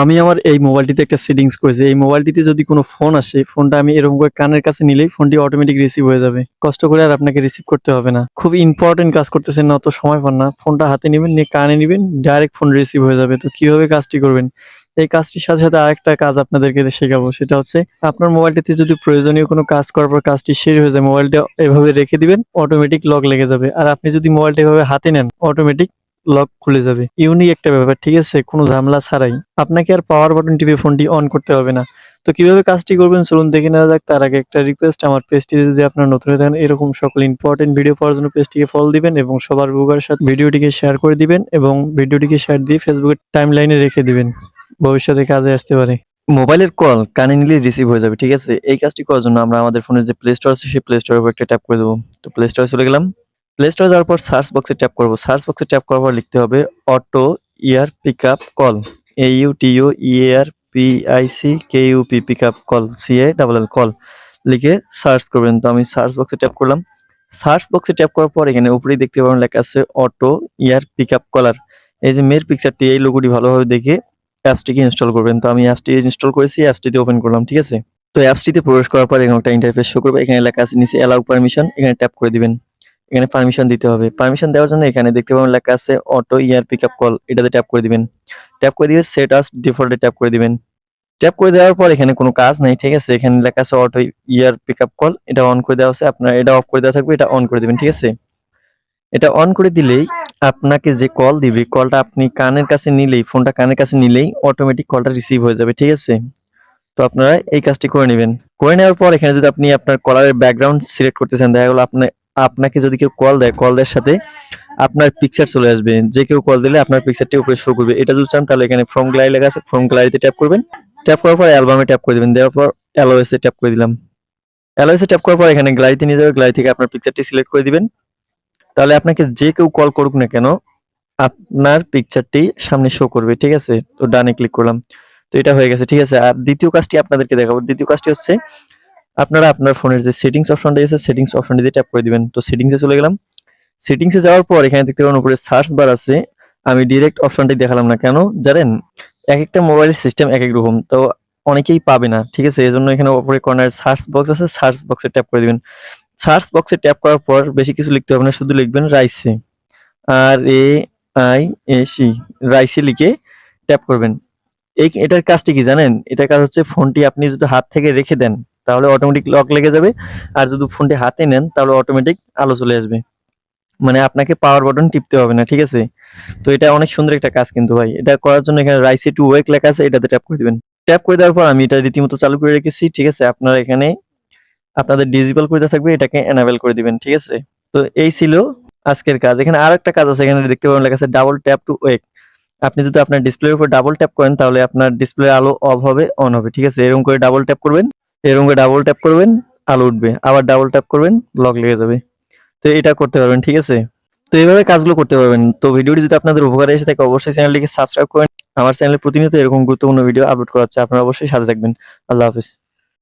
আমি আমার এই মোবাইলটিতে একটা সেটিংস করেছি। এই মোবাইলটিতে যদি কোনো ফোন আসে ফোনটা আমি এরকম করে কানের কাছে নিলেই ফোনটি অটোমেটিক রিসিভ হয়ে যাবে। কষ্ট করে আর আপনাকে রিসিভ করতে হবে না। খুব ইম্পর্টেন্ট কাজ করতেছেন না, অত সময় পান না। ফোনটা হাতে নেবেন, নিয়ে কানে নেবেন ডাইরেক্ট ফোন রিসিভ হয়ে যাবে। তো কীভাবে কাজটি করবেন? এই কাজটির সাথে সাথে আরেকটা কাজ আপনাদেরকে শেখাবো। সেটা হচ্ছে আপনার মোবাইলটিতে যদি প্রয়োজনীয় কোনো কাজ করার পর কাজটি শেষ হয়ে যায় মোবাইলটা এভাবে রেখে দিবেন অটোমেটিক লক লেগে যাবে। আর আপনি যদি মোবাইলটা এভাবে হাতে নেন অটোমেটিক লক খুলে যাবে। ইউনিক একটা ব্যাপার, ঠিক আছে? কোনো ঝামেলা ছাড়াই। আপনাকে আর পাওয়ার বাটন টিপে ফোনটি অন করতে হবে না। তো কীভাবে কাজটি করবেন চলুন দেখে নেওয়া যাক। তার আগে একটা রিকোয়েস্ট আমার পেজটি যদি আপনার নতুন হয়ে থাকেন, এরকম সকল ইম্পর্টেন্ট ভিডিও পাওয়ার জন্য পেজটিকে ফলো দিবেন এবং সবার উপকার সাথে ভিডিওটিকে শেয়ার করে দিবেন এবং ভিডিওটিকে শেয়ার দিয়ে ফেসবুকের টাইম লাইনে রেখে দিবেন। ভবিষ্যতে কাজে আসতে পারে। মোবাইলের কল কানে নিলে রিসিভ হয়ে যাবে, ঠিক আছে? এই কাজটি করার জন্য আমরা আমাদের ফোনের যে প্লে স্টোর আছে, সেই প্লে স্টোরের উপর একটা ট্যাপ করে দেবো। তো প্লে স্টোরে চলে গেলাম। প্লে স্টোরে যাওয়ার পর সার্চ বক্সে ট্যাপ করব। সার্চ বক্সে ট্যাপ করার পর লিখতে হবে auto ear pick up call A U T U E A R P I C K U P pick up call C A double L call লিখে সার্চ করবেন। তো আমি সার্চ বক্সে ট্যাপ করলাম। সার্চ বক্সে ট্যাপ করার পর এখানে উপরেই দেখতে পাবেন লেখা আছে auto ear pick up caller এই যে মেয়ের পিকচারটি এই লোগোটি ভালোভাবে দেখে অ্যাপসটিকে ইনস্টল করবেন। তো আমি অ্যাপসটি ইনস্টল করেছি অ্যাপসটিতে ওপেন করলাম, ঠিক আছে? তো অ্যাপসটিতে প্রবেশ করার পর এখানে একটা ইন্টারফেস শো করবে। এখানে লেখা আছে, নিচে অ্যালাউ পারমিশন এখানে ট্যাপ করে দিবেন। এখানে পারমিশন দিতে হবে। পারমিশন দেওয়ার জন্য এখানে দেখতে পাবেন লেখা আছে auto ear pick up call এটাতে ট্যাপ করে দিবেন। ট্যাপ করে দিয়ে সেট আস ডিফল্টে ট্যাপ করে দিবেন। ট্যাপ করে দেওয়ার পর এখানে কোনো কাজ নাই, ঠিক আছে? এখানে লেখা আছে auto ear pick up call এটা অন করে দেওয়া আছে। আপনার এটা অফ করে দেওয়া থাকবে, এটা অন করে দিবেন, ঠিক আছে? এটা অন করে দিলেই আপনাকে যে কল দিবে কলটা আপনি কানের কাছে নিলেই, ফোনটা কানের কাছে নিলেই অটোমেটিক কলটা রিসিভ হয়ে যাবে, ঠিক আছে? তো আপনারা এই কাজটি করে নেবেন। করে নেওয়ার পর এখানে যদি আপনি আপনার কলারের ব্যাকগ্রাউন্ড সিলেক্ট করতে চান, দেখা গেলো আপনি আপনাকে যদি কেউ কল দেয়, কল দেওয়ার সাথে আপনার পিকচার চলে আসবে। যে কেউ কল দিলে আপনার পিকচারটি উপরে শো করবে। এটা যদি চান, তাহলে এখানে ফ্রম গ্যালারি লেখা আছে। ফ্রম গ্যালারিতে ট্যাপ করবেন। ট্যাপ করার পর অ্যালবামে ট্যাপ করে দিবেন। দেওয়ার পর অ্যালোয়েসে ট্যাপ করে দিলাম। অ্যালোয়েসে ট্যাপ করার পর এখানে গ্যালারিতে নিয়ে যাবে। গ্যালারি থেকে আপনার পিকচারটি সিলেক্ট করে দিবেন। তাহলে আপনাকে যে কেউ কল করুক না কেন, আপনার পিকচারটি সামনে শো করবে। ঠিক আছে? তো ডানে ক্লিক করলাম। তো এটা হয়ে গেছে। ঠিক আছে? আর দ্বিতীয় কাজটি আপনাদেরকে দেখাবো। দ্বিতীয় কাজটি হচ্ছে আপনারা আপনার ফোনের যে সেটিংস অপশনটা আছে সেটিংস অপশনটিতে ট্যাপ করে দিবেন। তো সেটিংসে চলে গেলাম। সেটিংসে যাওয়ার পর এখানে দেখতে পাবেন উপরে সার্চ বার আছে। আমি ডিরেক্ট অপশনটি দেখালাম না কেন? জানেন এক একটা মোবাইলের সিস্টেম এক এক রকম। তো অনেকেই পাবে না, ঠিক আছে? এই জন্য এখানে উপরে কর্নার সার্চ বক্স আছে সার্চ বক্সে ট্যাপ করে দিবেন। সার্চ বক্সে ট্যাপ করার পর বেশি কিছু লিখতে হবে না, শুধু লিখবেন রাইসে R A I A C রাইসে লিখে ট্যাপ করবেন। এই এটার কাজটি কি জানেন? এটার কাজ হচ্ছে ফোনটি আপনি যদি হাত থেকে রেখে দেন, তাহলে অটোমেটিক লক লেগে যাবে। আর যদি ফোনটি হাতে নেন, তাহলে অটোমেটিক আলো চলে আসবে। মানে আপনাকে পাওয়ার বাটন টিপতে হবে না, ঠিক আছে? তো এটা অনেক সুন্দর একটা কাজ কিন্তু ভাই। এটা করার জন্য এখানে রাইসে টু ওয়েক লেখা আছে, এটাতে ট্যাপ করে দিবেন। ট্যাপ করে দেওয়ার পর আমি এটা রীতিমতো চালু করে রেখেছি, ঠিক আছে? আপনারা এখানে আপনাদের ডিজিটাল করে থাকবে, এটাকে এনাবেল করে দিবেন, ঠিক আছে? তো এই ছিল আজকের কাজ। এখানে আর একটা কাজ আছে, এখানে দেখতে পাবেন লেখা আছে ডাবল ট্যাপ টু ওয়েক আপনি যদি আপনার ডিসপ্লের উপর ডাবল ট্যাপ করেন, তাহলে আপনার ডিসপ্লে আলো অফ হবে অন হবে, ঠিক আছে? এরকম করে ডাবল ট্যাপ করবেন, এরকম করে ডাবল ট্যাপ করবেন, আলো উঠবে। আবার ডাবল ট্যাপ করবেন লক লেগে যাবে। তো এটা করতে পারবেন, ঠিক আছে? তো এইভাবে কাজগুলো করতে পারবেন। তো ভিডিওটি যদি আপনাদের উপকারে এসে থাকে, অবশ্যই চ্যানেলটিকে সাবস্ক্রাইব করেন। আমার চ্যানেলে প্রতিনিয়ত এরকম গুরুত্বপূর্ণ ভিডিও আপলোড করা হচ্ছে। আপনারা অবশ্যই সাথে থাকবেন। আল্লাহ হাফিজ।